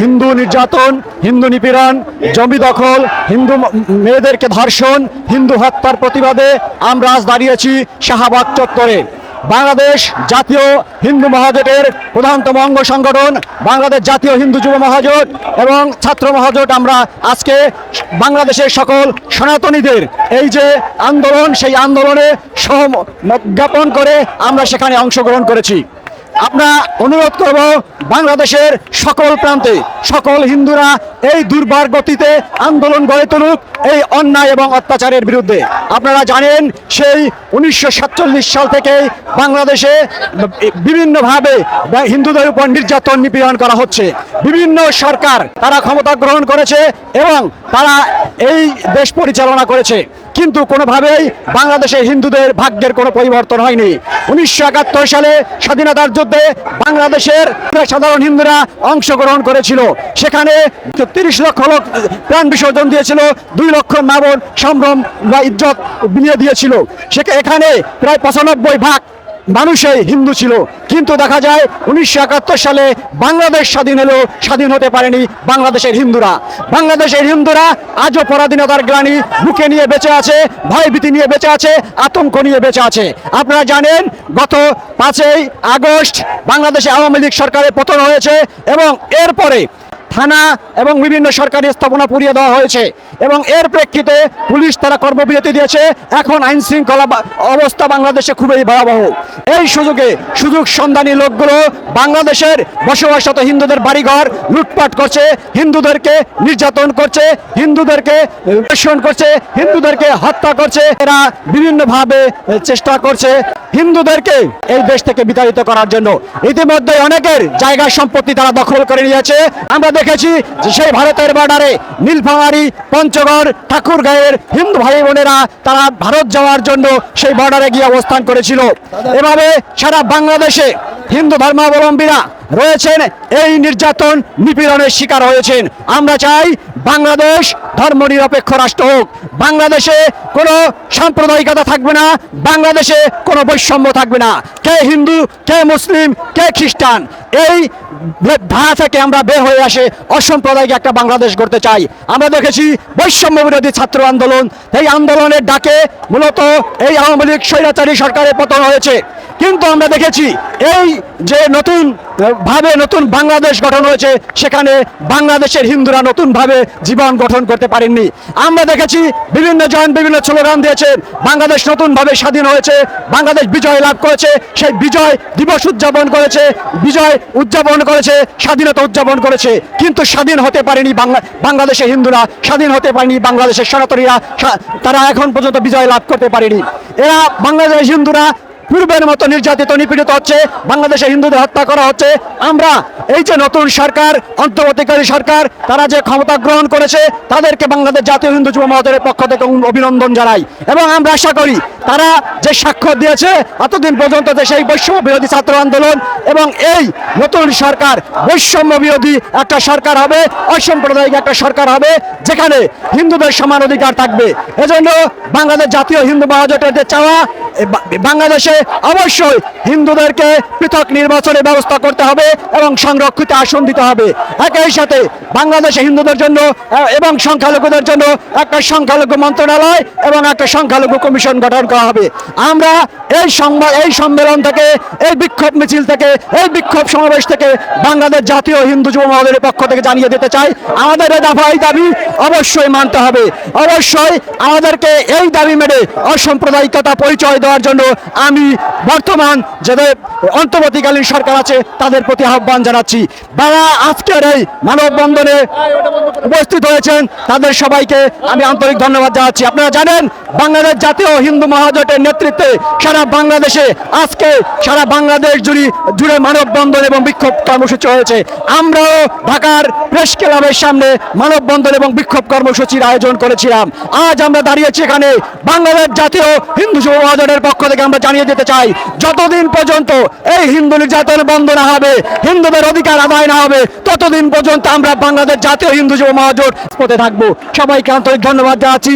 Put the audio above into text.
হিন্দু নির্যাতন, হিন্দু নিপীড়ন, জমি দখল, হিন্দু মেয়েদেরকে ধর্ষণ, হিন্দু হত্যার প্রতিবাদে আমরা আজ দাঁড়িয়েছি শাহবাগ চত্বরে। বাংলাদেশ জাতীয় হিন্দু মহাজোটের প্রধানতম অঙ্গ সংগঠন, বাংলাদেশ জাতীয় হিন্দু যুব মহাজোট এবং ছাত্র মহাজোট আমরা আজকে বাংলাদেশের সকল সনাতনীদের এই যে আন্দোলন, সেই আন্দোলনে সহ জ্ঞাপন করে আমরা সেখানে অংশগ্রহণ করেছি। আমরা অনুরোধ করব বাংলাদেশের সকল প্রান্তে সকল হিন্দুরা এই দুর্বার গতিতে আন্দোলন গড়ে তুলুক এই অন্যায় এবং অত্যাচারের বিরুদ্ধে। আপনারা জানেন সেই উনিশশো সাতচল্লিশ সাল থেকে বাংলাদেশে বিভিন্নভাবে হিন্দুদের উপর নির্যাতন নিপীড়ন করা হচ্ছে। বিভিন্ন সরকার তারা ক্ষমতা গ্রহণ করেছে এবং তারা এই দেশ পরিচালনা করেছে। কিন্তু কোনোভাবেই বাংলাদেশের হিন্দুদের ভাগ্যের কোনো পরিবর্তন হয়নি। উনিশশো একাত্তর সালে স্বাধীনতার যুদ্ধে বাংলাদেশের সাধারণ হিন্দুরা অংশগ্রহণ করেছিল। সেখানে তিরিশ লক্ষ লোক প্রাণ বিসর্জন দিয়েছিল, দুই লক্ষ মাবন সম্ভ্রম বা ইজ্জত বিনিয়ে দিয়েছিল। সে এখানে প্রায় পঁচানব্বই ভাগ মানুষই হিন্দু ছিল। কিন্তু দেখা যায়, উনিশশো একাত্তর সালে বাংলাদেশ স্বাধীন হলেও স্বাধীন হতে পারেনি বাংলাদেশের হিন্দুরা। বাংলাদেশের হিন্দুরা আজও পরাধীনতার গ্লানি বুকে নিয়ে বেঁচে আছে, ভয়ভীতি নিয়ে বেঁচে আছে, আতঙ্ক নিয়ে বেঁচে আছে। আপনারা জানেন, গত পাঁচই আগস্ট বাংলাদেশে আওয়ামী লীগ সরকারের পতন হয়েছে এবং এরপরে থানা এবং বিভিন্ন সরকারি স্থাপনা পুড়িয়ে দেওয়া হয়েছে এবং এর প্রেক্ষিতে পুলিশ তারা কর্মবিরতি দিয়েছে। এখন আইন শৃঙ্খলা অবস্থা বাংলাদেশে খুবই ভয়াবহ। এই সুযোগে সুযোগ সন্ধানী লোকগুলো বাংলাদেশের বসবাসরত হিন্দুদের বাড়িঘর লুটপাট করছে, হিন্দুদেরকে নির্যাতন করছে, হিন্দুদেরকে করছে, হিন্দুদেরকে হত্যা করছে। এরা বিভিন্নভাবে চেষ্টা করছে। হিন্দুদেরকে এই দেশ থেকে বিতাড়িত করার জন্য। ইতিমধ্যে অনেকের জায়গা সম্পত্তি তারা দখল করে নিয়েছে। আমরা দেখেছি যে সেই ভারতের বর্ডারে নীলফামারী, পঞ্চগড়, ঠাকুরগাঁয়ের হিন্দু ভাই বোনেরা তারা ভারত যাওয়ার জন্য সেই বর্ডারে গিয়ে অবস্থান করেছিল। এভাবে সারা বাংলাদেশে হিন্দু ধর্মাবলম্বীরা রয়েছেন। এই নির্যাতন নিপীড়নের শিকার হয়েছেন। আমরা চাই বাংলাদেশ ধর্মনিরপেক্ষ রাষ্ট্র হোক। বাংলাদেশে কোনো সাম্প্রদায়িকতা থাকবে না, বাংলাদেশে কোনো বৈষম্য থাকবে না। কে হিন্দু, কে মুসলিম, কে খ্রিস্টান, এই ধারা থেকে আমরা বের হয়ে আসে অসাম্প্রদায়িক একটা বাংলাদেশ গড়তে চাই। আমরা দেখেছি বৈষম্য বিরোধী ছাত্র আন্দোলন, এই আন্দোলনের ডাকে মূলত এই আওয়ামী লীগ স্বৈরাচারী সরকারের পতন হয়েছে। কিন্তু আমরা দেখেছি এই যে নতুন ভাবে নতুন বাংলাদেশ গঠন হয়েছে, সেখানে বাংলাদেশের হিন্দুরা নতুন ভাবে জীবন গঠন করতে পারেননি। আমরা দেখেছি বিভিন্ন জন বিভিন্ন স্লোগান দিয়েছেন বাংলাদেশ নতুন ভাবে স্বাধীন হয়েছে, বাংলাদেশ বিজয় লাভ করেছে, সেই বিজয় দিবস উদযাপন করেছে, বিজয় উদযাপন করেছে, স্বাধীনতা উদযাপন করেছে। কিন্তু স্বাধীন হতে পারেনি বাংলা, বাংলাদেশের হিন্দুরা, স্বাধীন হতে পারেনি বাংলাদেশের সনাতনীরা তারা এখন পর্যন্ত বিজয় লাভ করতে পারেনি। এরা বাংলাদেশের হিন্দুরা পূর্বের মতো নির্যাতিত, নিপীড়িত হচ্ছে, বাংলাদেশে হিন্দুদের হত্যা করা হচ্ছে। আমরা এই যে নতুন সরকার অন্তর্বর্তীকারী সরকার, তারা যে ক্ষমতা গ্রহণ করেছে, তাদেরকে বাংলাদেশ জাতীয় হিন্দু যুব মহোদয়ের পক্ষ থেকে অভিনন্দন জানাই। এবং আমরা আশা করি তারা যে স্বাক্ষর দিয়েছে, এতদিন পর্যন্ত যে সেই বৈষম্য বিরোধী ছাত্র আন্দোলন এবং এই নতুন সরকার, বৈষম্য বিরোধী একটা সরকার হবে, অসাম্প্রদায়িক একটা সরকার হবে, যেখানে হিন্দুদের সমান অধিকার থাকবে। এজন্য বাংলাদেশ জাতীয় হিন্দু মহাজোটের যে চাওয়া বাংলাদেশে অবশ্যই হিন্দুদেরকে পৃথক নির্বাচনের ব্যবস্থা করতে হবে এবং সংরক্ষিত আসন দিতে হবে। একই সাথে বাংলাদেশে হিন্দুদের জন্য এবং সংখ্যালঘুদের জন্য একটা সংখ্যালঘু মন্ত্রণালয় এবং একটা সংখ্যালঘু কমিশন গঠন করা হবে। আমরা এই সংবাদ এই সম্মেলন থেকে, এই বিক্ষোভ মিছিল থেকে, এই বিক্ষোভ সমাবেশ থেকে বাংলাদেশ জাতীয় হিন্দু যুব মহলের পক্ষ থেকে জানিয়ে দিতে চাই, আমাদের এই দফা, এই দাবি অবশ্যই মানতে হবে। অবশ্যই আমাদেরকে এই দাবি মেনে অসাম্প্রদায়িকতা পরিচয় দেওয়ার জন্য আমি বর্তমান যাদের অন্তর্বর্তীকালীন সরকার আছে, তাদের প্রতি আহ্বান জানাচ্ছি। যারা আজকের এই মানববন্ধনে উপস্থিত হয়েছেন, তাদের সবাইকে আমি আন্তরিক ধন্যবাদ জানাচ্ছি। আপনারা জানেন, বাংলাদেশ জাতীয় হিন্দু মহাজোটের নেতৃত্বে সারা বাংলাদেশে আজকে সারা বাংলাদেশ জুড়ে জুড়ে মানববন্ধন এবং বিক্ষোভ কর্মসূচি হয়েছে। আমরাও ঢাকার প্রেস ক্লাবের সামনে মানববন্ধন এবং বিক্ষোভ কর্মসূচির আয়োজন করেছিলাম। আজ আমরা দাঁড়িয়েছি এখানে বাংলাদেশ জাতীয় হিন্দু মহাজোটের পক্ষ থেকে, আমরা জানিয়ে দিতে চাই, যতদিন পর্যন্ত এই হিন্দু নির্যাতন বন্ধ না হবে, হিন্দুদের অধিকার আদায় না হবে, ততদিন পর্যন্ত আমরা বাংলাদেশ জাতীয় হিন্দু যুব মহাজোট পথে থাকব। সবাইকে আন্তরিক ধন্যবাদ জানাচ্ছি।